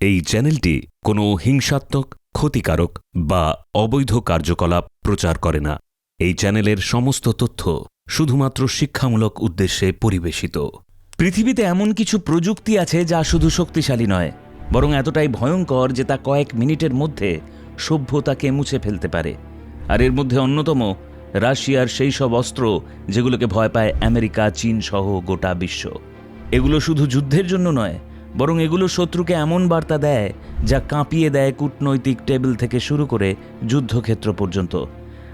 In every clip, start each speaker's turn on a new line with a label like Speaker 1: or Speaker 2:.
Speaker 1: এই চ্যানেলটি কোনো হিংসাত্মক, ক্ষতিকারক বা অবৈধ কার্যকলাপ প্রচার করে না। এই চ্যানেলের সমস্ত তথ্য শুধুমাত্র শিক্ষামূলক উদ্দেশ্যে পরিবেশিত।
Speaker 2: পৃথিবীতে এমন কিছু প্রযুক্তি আছে যা শুধু শক্তিশালী নয়, বরং এতটাই ভয়ঙ্কর যে তা কয়েক মিনিটের মধ্যে সভ্যতাকে মুছে ফেলতে পারে। আর এর মধ্যে অন্যতম, রাশিয়ার সেই সব অস্ত্র যেগুলোকে ভয় পায় আমেরিকা, চীন সহ গোটা বিশ্ব। এগুলো শুধু যুদ্ধের জন্য নয় বরং এগুলো শত্রুকে এমন বার্তা দেয় যা কাঁপিয়ে দেয় কূটনৈতিক টেবিল থেকে শুরু করে যুদ্ধক্ষেত্র পর্যন্ত।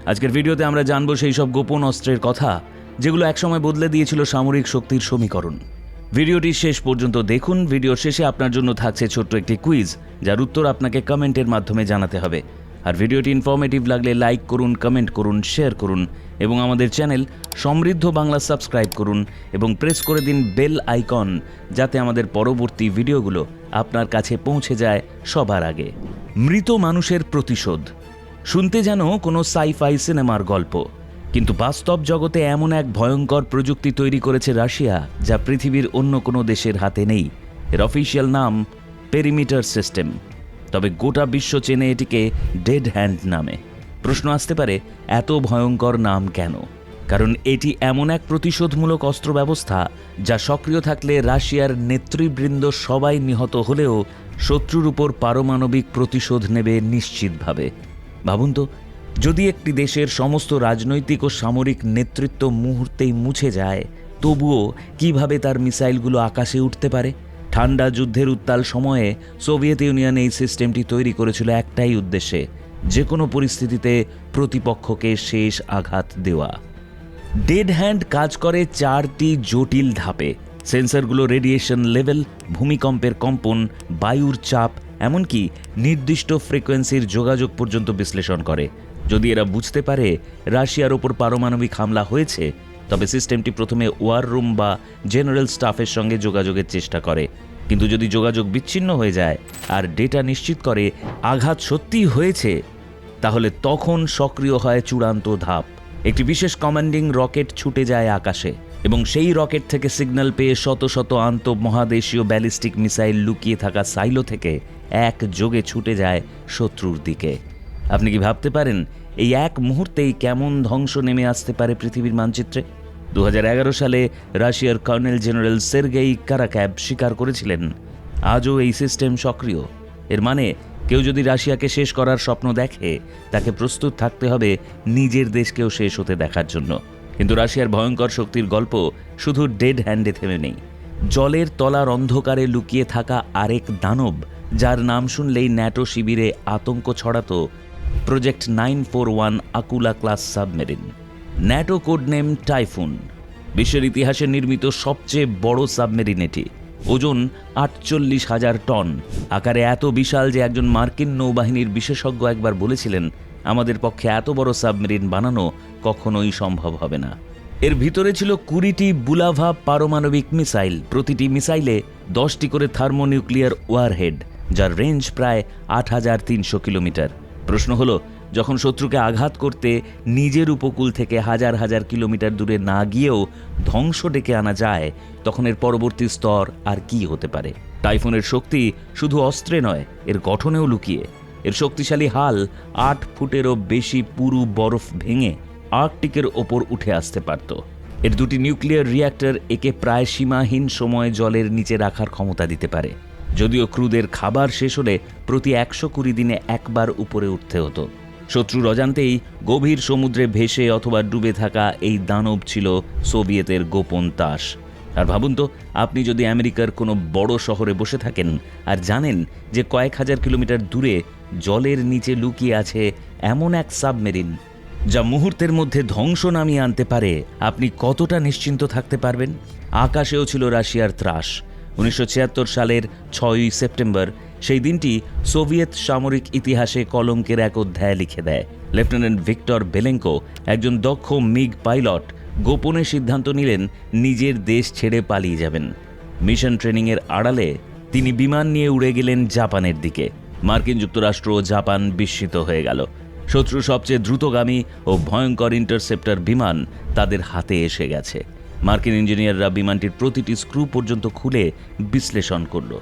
Speaker 2: আজকের ভিডিওতে আমরা জানব সেই সব গোপন অস্ত্রের কথা, যেগুলো একসময় বদলে দিয়েছিল সামরিক শক্তির সমীকরণ। ভিডিওটি শেষ পর্যন্ত দেখুন, ভিডিওর শেষে আপনার জন্য থাকছে ছোট্ট একটি কুইজ, যার উত্তর আপনাকে কমেন্টের মাধ্যমে জানাতে হবে। আর ভিডিওটি ইনফরমেটিভ লাগলে লাইক করুন কমেন্ট করুন শেয়ার করুন এবং আমাদের চ্যানেল সমৃদ্ধ বাংলা সাবস্ক্রাইব করুন এবং প্রেস করে দিন বেল আইকন যাতে আমাদের পরবর্তী ভিডিওগুলো আপনার কাছে পৌঁছে যায় সবার আগে। মৃত মানুষের প্রতিশোধ। শুনতে যেন কোনো সাইফাই সিনেমার গল্প। কিন্তু বাস্তব জগতে এমন এক ভয়ঙ্কর প্রযুক্তি তৈরি করেছে রাশিয়া যা পৃথিবীর অন্য কোনো দেশের হাতে নেই। এর অফিসিয়াল নাম পেরিমিটার সিস্টেম তবে গোটা বিশ্ব চেনে এটিকে ডেড হ্যান্ড নামে। প্রশ্ন আসতে পারে, এত ভয়ঙ্কর নাম কেন? কারণ এটি এমন এক প্রতিশোধমূলক অস্ত্র ব্যবস্থা যা সক্রিয় থাকলে রাশিয়ার নেতৃবৃন্দ সবাই নিহত হলেও শত্রুর উপর পারমাণবিক প্রতিশোধ নেবে নিশ্চিতভাবে। ভাবুন তো, যদি একটি দেশের সমস্ত রাজনৈতিক ও সামরিক নেতৃত্ব মুহূর্তেই মুছে যায়, তবুও কীভাবে তার মিসাইলগুলো আকাশে উঠতে পারে? ঠান্ডা যুদ্ধের উত্তাল সময়ে সোভিয়েত ইউনিয়ন এই সিস্টেমটি তৈরি করেছিল একটাই উদ্দেশ্যে যে কোনো পরিস্থিতিতে প্রতিপক্ষকে শেষ আঘাত দেওয়া। ডেড হ্যান্ড কাজ করে চারটি জটিল ধাপে। সেন্সরগুলো রেডিয়েশন লেভেল, ভূমিকম্পের কম্পন, বায়ুর চাপ, এমনকি নির্দিষ্ট ফ্রিকোয়েন্সির যোগাযোগ পর্যন্ত বিশ্লেষণ করে। যদি এরা বুঝতে পারে রাশিয়ার ওপর পারমাণবিক হামলা হয়েছে, তবে সিস্টেমটি প্রথমে ওয়ার রুম বা জেনারেল স্টাফের সঙ্গে যোগাযোগের চেষ্টা করে। কিন্তু যদি যোগাযোগ বিচ্ছিন্ন হয়ে যায় আর ডেটা নিশ্চিত করে আঘাত সত্যিই হয়েছে, তাহলে তখন সক্রিয় হয় চূড়ান্ত ধাপ। একটি বিশেষ কমান্ডিং রকেট ছুটে যায় আকাশে এবং সেই রকেট থেকে সিগন্যাল পেয়ে শত শত আন্তঃমহাদেশীয় ব্যালিস্টিক মিসাইল লুকিয়ে থাকা সাইলো থেকে এক যোগে ছুটে যায় শত্রুর দিকে। আপনি কি ভাবতে পারেন, এই এক মুহূর্তেই কেমন ধ্বংস নেমে আসতে পারে পৃথিবীর মানচিত্রে? দু হাজার এগারো সালে রাশিয়ার কর্নেল জেনারেল সের্গেই কারাক্যাব স্বীকার করেছিলেন। আজও এই সিস্টেম সক্রিয়। এর মানে কেউ যদি রাশিয়াকে শেষ করার স্বপ্ন দেখে, তাকে প্রস্তুত থাকতে হবে নিজের দেশকেও শেষ হতে দেখার জন্য। কিন্তু রাশিয়ার ভয়ঙ্কর শক্তির গল্প শুধু ডেড হ্যান্ডে থেমে নেই। জলের তলার অন্ধকারে লুকিয়ে থাকা আরেক দানব, যার নাম শুনলেই ন্যাটো শিবিরে আতঙ্ক ছড়াতো project nine four one Akula class submarine. NATO code name Typhoon, বিশ্বের ইতিহাসে নির্মিত সবচেয়ে বড় সাবমেরিন এটি। ওজন আটচল্লিশ হাজার টন। আকারে এত বিশাল যে একজন মার্কিন নৌবাহিনীর বিশেষজ্ঞ একবার বলেছিলেন, আমাদের পক্ষে এত বড় সাবমেরিন বানানো কখনোই সম্ভব হবে না। এর ভিতরে ছিল কুড়িটি বুলাভা পারমাণবিক মিসাইল। প্রতিটি মিসাইলে দশটি করে থার্মোনিউক্লিয়ার ওয়ারহেড, যার রেঞ্জ প্রায় আট হাজার তিনশো কিলোমিটার। প্রশ্ন হলো যখন শত্রুকে আঘাত করতে নিজের উপকূল থেকে হাজার হাজার কিলোমিটার দূরে না গিয়েও ধ্বংস ডেকে আনা যায়, তখন এর পরবর্তী স্তর আর কি হতে পারে? টাইফুনের শক্তি শুধু অস্ত্রে নয়, এর গঠনেও লুকিয়ে। এর শক্তিশালী হাল আট ফুটেরও বেশি পুরু বরফ ভেঙে আর্কটিকের ওপর উঠে আসতে পারত। এর দুটি নিউক্লিয়ার রিয়্যাক্টর একে প্রায় সীমাহীন সময় জলের নিচে রাখার ক্ষমতা দিতে পারে। যদিও ক্রুদের খাবার শেষ হলে প্রতি একশো কুড়ি দিনে একবার উপরে উঠতে হতো। শত্রুর অজান্তেই গভীর সমুদ্রে ভেসে অথবা ডুবে থাকা এই দানব ছিল সোভিয়েতের গোপন তাস। আর ভাবুন তো, আপনি যদি আমেরিকার কোনো বড় শহরে বসে থাকেন আর জানেন যে কয়েক হাজার কিলোমিটার দূরে জলের নিচে লুকিয়ে আছে এমন এক সাবমেরিন, যা মুহূর্তের মধ্যে ধ্বংস নামিয়ে আনতে পারে, আপনি কতটা নিশ্চিন্ত থাকতে পারবেন? আকাশেও ছিল রাশিয়ার ত্রাস। উনিশশো ছিয়াত্তর সালের ছয়ই সেপ্টেম্বর সেই দিনটি সোভিয়েত সামরিক ইতিহাসে কলঙ্কের এক অধ্যায় লিখে দেয়। লেফটেন্যান্ট ভিক্টর বেলেঙ্কো একজন দক্ষ মিগ পাইলট গোপনে সিদ্ধান্ত নিলেন নিজের দেশ ছেড়ে পালিয়ে যাবেন। মিশন ট্রেনিংয়ের আড়ালে তিনি বিমান নিয়ে উড়ে গেলেন জাপানের দিকে। মার্কিন যুক্তরাষ্ট্র ও জাপান বিস্মিত হয়ে গেল। শত্রু সবচেয়ে দ্রুতগামী ও ভয়ঙ্কর ইন্টারসেপ্টর বিমান তাদের হাতে এসে গেছে। মার্কিন ইঞ্জিনিয়াররা বিমানটির প্রতিটি স্ক্রু পর্যন্ত খুলে বিশ্লেষণ করল।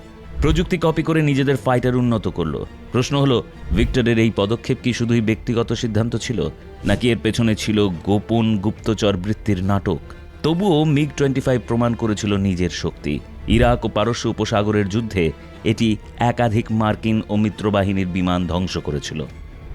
Speaker 2: প্রযুক্তি কপি করে নিজেদের ফাইটার উন্নত করল। প্রশ্ন হলো, ভিক্টরের এই পদক্ষেপ কি শুধুই ব্যক্তিগত সিদ্ধান্ত ছিল, নাকি এর পেছনে ছিল গোপন গুপ্তচর বৃত্তির নাটক? তবুও মিগ টোয়েন্টি ফাইভ প্রমাণ করেছিল নিজের শক্তি। ইরাক ও পারস্য উপসাগরের যুদ্ধে এটি একাধিক মার্কিন ও মিত্রবাহিনীর বিমান ধ্বংস করেছিল।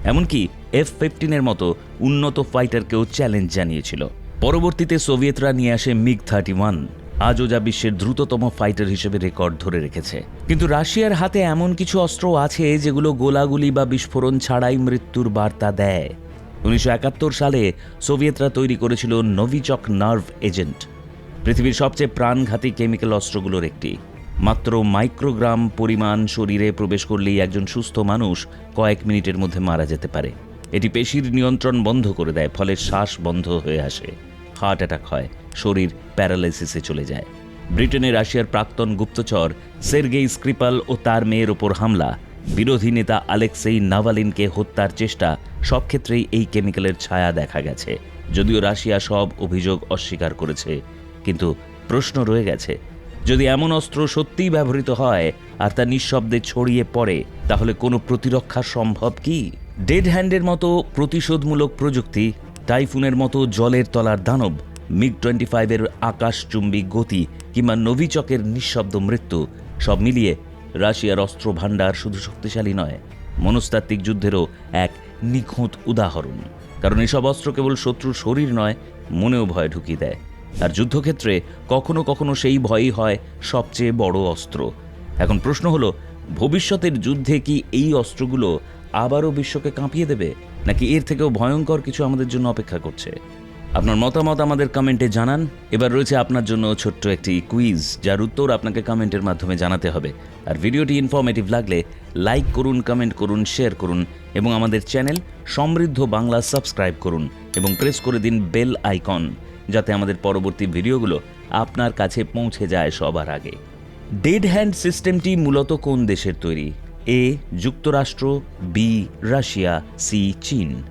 Speaker 2: এমনকি এফ ফিফটিনের মতো উন্নত ফাইটারকেও চ্যালেঞ্জ জানিয়েছিল। পরবর্তীতে সোভিয়েতরা নিয়ে আসে মিগ থার্টি ওয়ান। আজও যা বিশ্বের দ্রুততম ফাইটার হিসেবে রেকর্ড ধরে রেখেছে। কিন্তু রাশিয়ার হাতে এমন কিছু অস্ত্র আছে যেগুলো গোলাগুলি বা বিস্ফোরণ ছাড়াই মৃত্যুর বার্তা দেয়। উনিশশো একাত্তর সালে সোভিয়েতরা তৈরি করেছিল নভিচক নার্ভ এজেন্ট। পৃথিবীর সবচেয়ে প্রাণঘাতী কেমিক্যাল অস্ত্রগুলোর একটি। মাত্র মাইক্রোগ্রাম পরিমাণ শরীরে প্রবেশ করলেই একজন সুস্থ মানুষ কয়েক মিনিটের মধ্যে মারা যেতে পারে। এটি পেশির নিয়ন্ত্রণ বন্ধ করে দেয়, ফলে শ্বাস বন্ধ হয়ে আসে। হার্ট অ্যাটাক হয়, শরীর প্যারালাইসিসে চলে যায়। ব্রিটেনে রাশিয়ার প্রাক্তন গুপ্তচর সের্গেই স্ক্রিপাল ও তার মেয়ের ওপর হামলা। বিরোধী নেতা আলেক্সেই নাভালিনকে হত্যার চেষ্টা, সব ক্ষেত্রেই এই কেমিক্যালের ছায়া দেখা গেছে। যদিও রাশিয়া সব অভিযোগ অস্বীকার করেছে, কিন্তু প্রশ্ন রয়ে গেছে, যদি এমন অস্ত্র সত্যিই ব্যবহৃত হয় আর তা নিঃশব্দে ছড়িয়ে পড়ে, তাহলে কোনো প্রতিরক্ষা সম্ভব কি? ডেড হ্যান্ডের মতো প্রতিশোধমূলক প্রযুক্তি টাইফুনের মতো জলের তলার দানব মিগ টোয়েন্টি ফাইভের আকাশচুম্বী গতি কিংবা নভিচকের নিঃশব্দ মৃত্যু, সব মিলিয়ে রাশিয়ার অস্ত্র ভাণ্ডার শুধু শক্তিশালী নয়, মনস্তাত্ত্বিক যুদ্ধেরও এক নিখুঁত উদাহরণ। কারণ এসব অস্ত্র কেবল শত্রুর শরীর নয়, মনেও ভয় ঢুকিয়ে দেয়। আর যুদ্ধক্ষেত্রে কখনো কখনো সেই ভয়ই হয় সবচেয়ে বড় অস্ত্র। এখন প্রশ্ন হলো, ভবিষ্যতের যুদ্ধে কি এই অস্ত্রগুলো আবারও বিশ্বকে কাঁপিয়ে দেবে? নাকি এর থেকেও ভয়ঙ্কর কিছু আমাদের জন্য অপেক্ষা করছে? আপনার মতামত আমাদের কমেন্টে জানান। এবার রয়েছে আপনার জন্য ছোট্ট একটি কুইজ যার উত্তর আপনাকে কমেন্টের মাধ্যমে জানাতে হবে। আর ভিডিওটি ইনফরমেটিভ লাগলে লাইক করুন কমেন্ট করুন শেয়ার করুন এবং আমাদের চ্যানেল সমৃদ্ধ বাংলা সাবস্ক্রাইব করুন এবং প্রেস করে দিন বেল আইকন যাতে আমাদের পরবর্তী ভিডিওগুলো আপনার কাছে পৌঁছে যায় সবার আগে। ডেড হ্যান্ড সিস্টেমটি মূলত কোন দেশের তৈরি? এ, যুক্তরাষ্ট্র, বি, রাশিয়া, সি, চীন।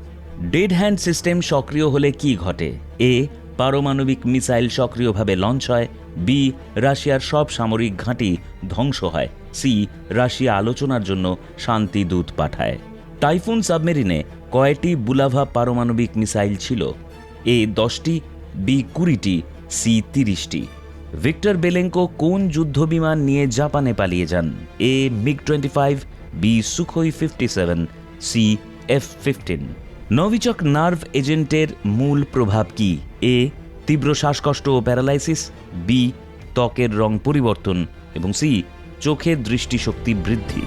Speaker 2: ডেড হ্যান্ড সিস্টেম সক্রিয় হলে কি ঘটে? এ, পারমাণবিক মিসাইল সক্রিয়ভাবে লঞ্চ হয়। বি, রাশিয়ার সব সামরিক ঘাঁটি ধ্বংস হয়। সি, রাশিয়া আলোচনার জন্য শান্তি দূত পাঠায়। টাইফুন সাবমেরিনে কয়টি বুলাভা পারমাণবিক মিসাইল ছিল? এ, দশটি, বি, কুড়িটি, সি, তিরিশটি। ভিক্টর বেলেঙ্কো কোন যুদ্ধবিমান নিয়ে জাপানে পালিয়ে যান? A MiG twenty five B, Sukhoi fifty seven C, F fifteen. Novichok nerve এজেন্টের মূল প্রভাব কি? এ, তীব্র শ্বাসকষ্ট ও প্যারালাইসিস, বি, ত্বকের রং পরিবর্তন, এবং সি, চোখের দৃষ্টিশক্তি বৃদ্ধি।